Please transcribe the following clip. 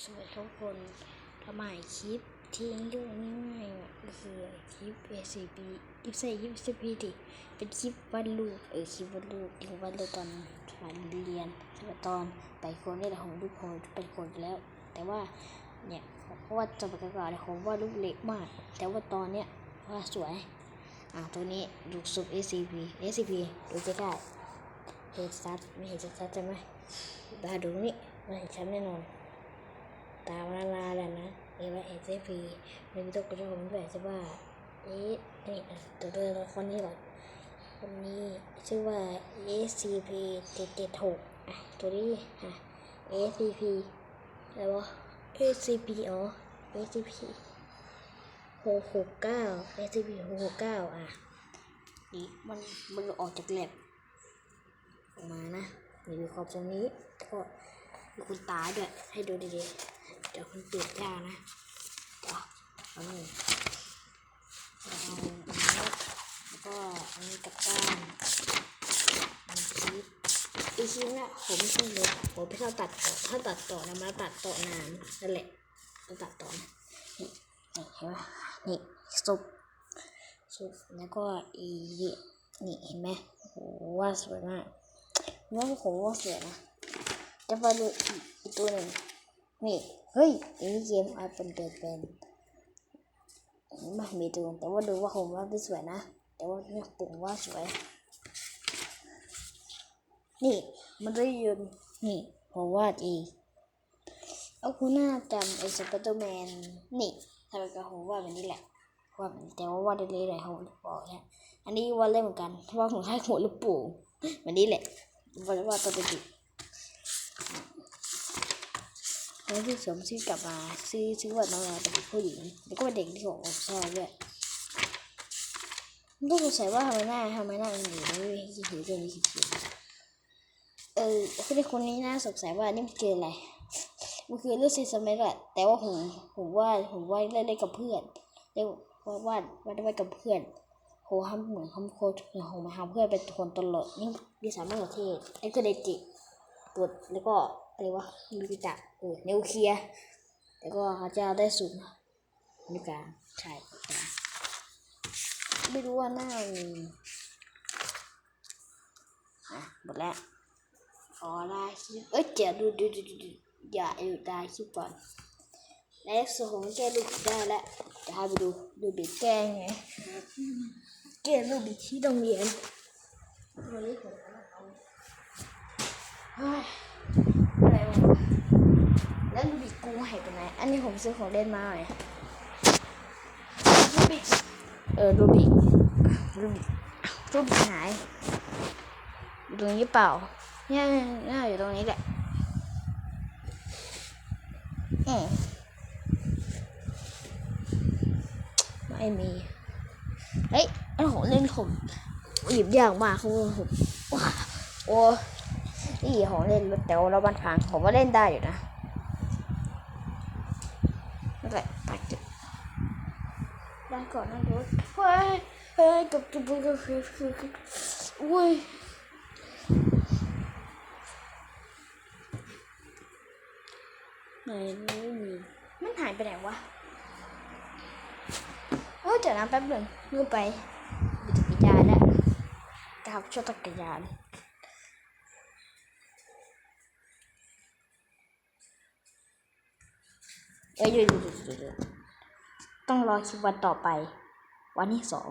สวัสดีทุกคนทำไมคลิปที่เรื่งง่ายๆอะก็คือคลิป ACP คลิปใส่คลิป ACP ดิเป็นคลิปวาดรูปเออคลิปวาดรูปคลิปวาดรูปตอนสมัยเรียนสมัยตอนไปคนนี่แหละผมรูปผมเป็นคนแล้ว แต่ว่าเนี่ยเพราะว่าสมัยก่อนเนี่ยผมว่าดรูปเล็กมาก แต่ว่าตอนเนี้ยว่าสวย อ่าตัวนี้ดูสุด ACP ACP ดูใกล้เห็นชัดไม่เห็นชัดใช่ไหมตาดูนี่ไม่เห็นชัดแน่นอน ตามนานาแหละนะเอว่าเอเจพีในวิดีโอก็จะผมแบบจะว่าเอ๊ะนี่อ่ตัวเดิมคนนี้ก่อนคนนี้ชื่อว่า SCP 776อะตัวนี้อะ SCP อะไรวะ SCP อ๋อ SCP 669 SCP 669อะนี่มันมันออกจากแลบออกมานะนี่มีขอบตรงนี้ก็มีคุณตาด้วยให้ดูดีๆ เดี๋ยวคุณเปลี่ยนยากนะเดี๋ยวเอาหนึ่งเอาอันนี้แล้วก็อันนี้กับด้านอันนี้คลิปอีคลิปเนี่ยผมไม่ชอบเลยผมไม่ชอบตัดต่อถ้าตัดต่อนะมาตัดต่อนานนั่นแหละต้องตัดต่อนะนี่นี่เห็นไหมนี่ซุปซุปแล้วก็อีนี่เห็นไหมโอ้โหว่าสวยมากว่าผมว่าสวยนะจะไปดูอีกตัวหนึ่งนี่ เฮ้ยอันนี้เกมอาเป็นเกิดเป็นไม่มีตัวแต่ว่าดูว่าผมว่าไม่สวยนะ แต่ว่าเนี่ยผมว่าสวย นี่ มันได้ยืนนี่ผมวาดอีกเอาคุณหน้าจำไอ้สไปเดอร์แมนนี่ทำไมกับผมวาดแบบนี้แหละว่าแต่ว่าวาดได้เลยเลยผมบอกเนี่ยอันนี้วาดเล่นเหมือนกันว่าผมให้หัวลูกปู่แบบนี้แหละวาดวาดตัวเด็ก แล้วพี่สวมชื่อกลับมาชื่อชื่อว่าน้องนาเป็นผู้หญิงแล้วก็เป็นเด็กที่ผมชอบด้วยต้องสงสัยว่าทำไมหน้าทำไมหน้ามันอยู่ไม่ขี้ผิวตัวนี้ขี้ผิวเออคนนี้คนนี้น่าสงสัยว่านี่มันคืออะไรมันคือเรื่องซีซัมเมอร์แต่ว่าผมผมว่าผมว่าเล่นได้กับเพื่อนเล่นว่าวาดวาดได้กับเพื่อนโหทำเหมือนทำโคตรโหมาทำเพื่อนเป็นคนตลกนี่ดีสามารถเทศไอ้ก็เดจิปวดแล้วก็ อะไรวะมิจิตะเออนิวเคลียร์แล้วก็เขาจะได้สูงนิกาใช่ไม่รู้ว่าหน้าอะหมดแล้วขอได้คลิปเอ้ยเดี๋ยวดูดูดูดูดูอย่าอยู่ได้คลิปก่อนแล้วส่วนของแกลูกได้แล้วจะให้ไปดูดูบิดแกงไงแกลูกบิดที่โรงเรียนวันนี้ผมเอาเฮ้ย อะไรวะแล้วลูบิกกูหายไปไหน อันนี้ผมซื้อของเล่นมาไหมลูบิกเออลูบิกลูบิกลูบิกหายอยู่ตรงนี้เปล่าเนี่ยเนี่ยอยู่ตรงนี้แหละอืมไม่มีเฮ้ยอันของเล่นผมหยิบยากมากคือผมว้าโอ้นี่ของเล่นรถแต่ว่าเราบันพังผมว่าเล่นได้อยู่นะ นั่นแหละไปจุดได้ก่อนนะรถเฮ้ยเฮ้ยกับจุดบุกกับคือคือคืออุ้ยไหนไม่มีมันหายไปไหนวะเออเดี๋ยวนะแป๊บหนึ่งเงื่อไปบิดจักรยานแล้วกับชอบจักรยาน เอ้ยหยุดหยุดหยุดหยุดต้องรอคลิปวันต่อไป วันที่สอง